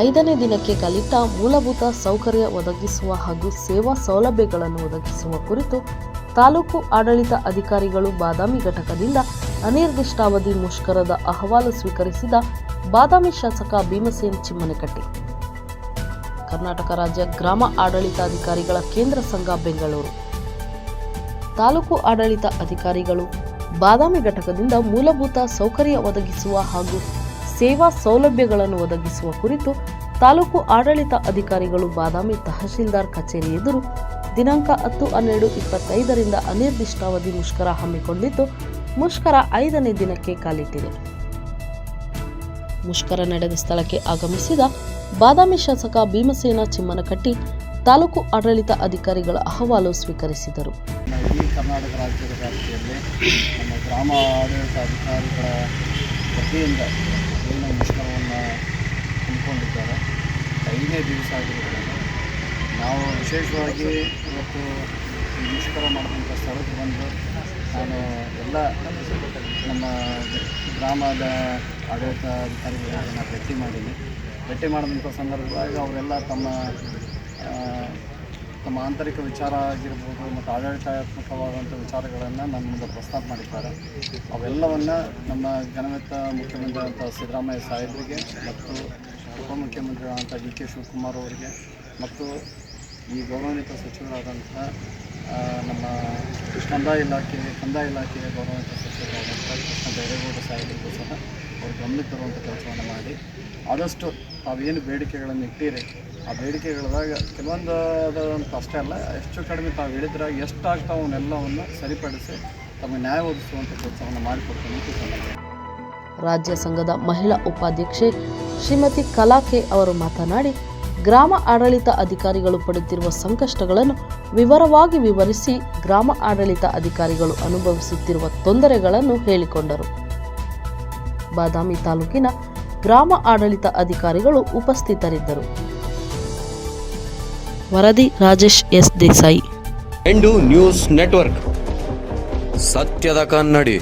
ಐದನೇ ದಿನಕ್ಕೆ ಕಲಿತ ಮೂಲಭೂತ ಸೌಕರ್ಯ ಒದಗಿಸುವ ಹಾಗೂ ಸೇವಾ ಸೌಲಭ್ಯಗಳನ್ನು ಒದಗಿಸುವ ಕುರಿತು ತಾಲೂಕು ಆಡಳಿತ ಅಧಿಕಾರಿಗಳು ಬಾದಾಮಿ ಘಟಕದಿಂದ ಅನಿರ್ದಿಷ್ಟಾವಧಿ ಮುಷ್ಕರದ ಅಹವಾಲು ಸ್ವೀಕರಿಸಿದ ಬಾದಾಮಿ ಶಾಸಕ ಭೀಮಸೇನ್ ಚಿಮ್ಮನಕಟ್ಟಿ. ಕರ್ನಾಟಕ ರಾಜ್ಯ ಗ್ರಾಮ ಆಡಳಿತಾಧಿಕಾರಿಗಳ ಕೇಂದ್ರ ಸಂಘ ಬೆಂಗಳೂರು. ತಾಲೂಕು ಆಡಳಿತ ಅಧಿಕಾರಿಗಳು ಬಾದಾಮಿ ಘಟಕದಿಂದ ಮೂಲಭೂತ ಸೌಕರ್ಯ ಒದಗಿಸುವ ಹಾಗೂ ಸೇವಾ ಸೌಲಭ್ಯಗಳನ್ನು ಒದಗಿಸುವ ಕುರಿತು ತಾಲೂಕು ಆಡಳಿತ ಅಧಿಕಾರಿಗಳು ಬಾದಾಮಿ ತಹಶೀಲ್ದಾರ್ ಕಚೇರಿ ಎದುರು ದಿನಾಂಕ ಹತ್ತು ಹನ್ನೆರಡು ಇಪ್ಪತ್ತೈದರಿಂದ ಅನಿರ್ದಿಷ್ಟಾವಧಿ ಮುಷ್ಕರ ಹಮ್ಮಿಕೊಂಡಿದ್ದು, ಮುಷ್ಕರ ಐದನೇ ದಿನಕ್ಕೆ ಕಾಲಿಟ್ಟಿದೆ. ಮುಷ್ಕರ ನಡೆದ ಸ್ಥಳಕ್ಕೆ ಆಗಮಿಸಿದ ಬಾದಾಮಿ ಶಾಸಕ ಭೀಮಸೇನ ಚಿಮ್ಮನಕಟ್ಟಿ ತಾಲೂಕು ಆಡಳಿತ ಅಧಿಕಾರಿಗಳ ಅಹವಾಲು ಸ್ವೀಕರಿಸಿದರು. ಕರ್ನಾಟಕ ರಾಜ್ಯದ ವ್ಯಾಪ್ತಿಯಲ್ಲಿ ನಮ್ಮ ಗ್ರಾಮ ಆಡಳಿತ ಅಧಿಕಾರಿಗಳ ವತಿಯಿಂದ ಏನು ಮುಷ್ಕರವನ್ನು ಹಮ್ಮಿಕೊಂಡಿದ್ದಾರೆ ಐದನೇ ದಿವಸ ಆಗಿರೋದ್ರಿಂದ ನಾವು ವಿಶೇಷವಾಗಿ ಇವತ್ತು ಈ ಮುಷ್ಕರ ಮಾಡಿದಂಥ ಸ್ಥಳಕ್ಕೆ ಬಂದು ನಾನು ಎಲ್ಲ ನಮ್ಮ ಗ್ರಾಮದ ಆಡಳಿತ ಅಧಿಕಾರಿಗಳನ್ನು ಭೇಟಿ ಮಾಡಿದ್ದೀನಿ ಭೇಟಿ ಮಾಡಿದಂಥ ಸಂದರ್ಭದಾಗ ಅವರೆಲ್ಲ ತಮ್ಮ ಆ, ತಮ್ಮ ಆಂತರಿಕ ವಿಚಾರ ಆಗಿರ್ಬೋದು ಮತ್ತು ಆಡಳಿತಾತ್ಮಕವಾದಂಥ ವಿಚಾರಗಳನ್ನು ನನ್ನ ಮುಂದೆ ಪ್ರಸ್ತಾಪ ಮಾಡಿದ್ದಾರೆ. ಅವೆಲ್ಲವನ್ನು ನಮ್ಮ ಘನವೆತ್ತ ಮುಖ್ಯಮಂತ್ರಿಗಳಂಥ ಸಿದ್ದರಾಮಯ್ಯ ಸಾಹೇಬರಿಗೆ ಮತ್ತು ಉಪಮುಖ್ಯಮಂತ್ರಿಗಳಾದಂಥ ಡಿ ಕೆ ಶಿವಕುಮಾರ್ ಅವರಿಗೆ ಮತ್ತು ಈ ಗೌರವಾನ್ವಿತ ಸಚಿವರಾದಂಥ ನಮ್ಮ ಕಂದಾಯ ಇಲಾಖೆ ಕಂದಾಯ ಇಲಾಖೆಯ ಗೌರವಾನ್ವಿತ ಸಚಿವರಾದಂಥ ಕೃಷ್ಣ ಬೈರೇಗೌಡ ಸಾಹೇಬರಿಗೂ ಸಹ ಗಮನಕ್ಕೆ ತರುವಂಥ ಕೆಲಸವನ್ನು ಮಾಡಿ. ಆದಷ್ಟು ತಾವೇನು ಬೇಡಿಕೆಗಳನ್ನು ಇಟ್ಟಿರಿ, ಆ ಬೇಡಿಕೆಗಳದಾಗ ಕೆಲವೊಂದು ಅಷ್ಟೇ ಅಲ್ಲ ಎಷ್ಟು ಕಡಿಮೆ ತಾವು ಹೇಳಿದ್ರಾಗ ಎಷ್ಟಾಗ್ತಾವೆ ಅವನ್ನೆಲ್ಲವನ್ನು ಸರಿಪಡಿಸಿ ತಮಗೆ ನ್ಯಾಯ ಒದಗಿಸುವಂಥ ಕೆಲಸವನ್ನು ಮಾಡಿಕೊಡ್ತೀನಿ ರಾಜ್ಯ ಸಂಘದ ಮಹಿಳಾ ಉಪಾಧ್ಯಕ್ಷೆ ಶ್ರೀಮತಿ ಕಲಾಕೆ ಅವರು ಮಾತನಾಡಿ, ಗ್ರಾಮ ಆಡಳಿತ ಅಧಿಕಾರಿಗಳು ಪಡುತ್ತಿರುವ ಸಂಕಷ್ಟಗಳನ್ನು ವಿವರವಾಗಿ ವಿವರಿಸಿ ಗ್ರಾಮ ಆಡಳಿತ ಅಧಿಕಾರಿಗಳು ಅನುಭವಿಸುತ್ತಿರುವ ತೊಂದರೆಗಳನ್ನು ಹೇಳಿಕೊಂಡರು. ಬಾದಾಮಿ ತಾಲೂಕಿನ ಗ್ರಾಮ ಆಡಳಿತ ಅಧಿಕಾರಿಗಳು ಉಪಸ್ಥಿತರಿದ್ದರು. ವರದಿ ರಾಜೇಶ್ ಎಸ್ ದೇಸಾಯಿ. ಎಂಡು ನ್ಯೂಸ್ ನೆಟ್ವರ್ಕ್. ಸತ್ಯದ ಕನ್ನಡಿ.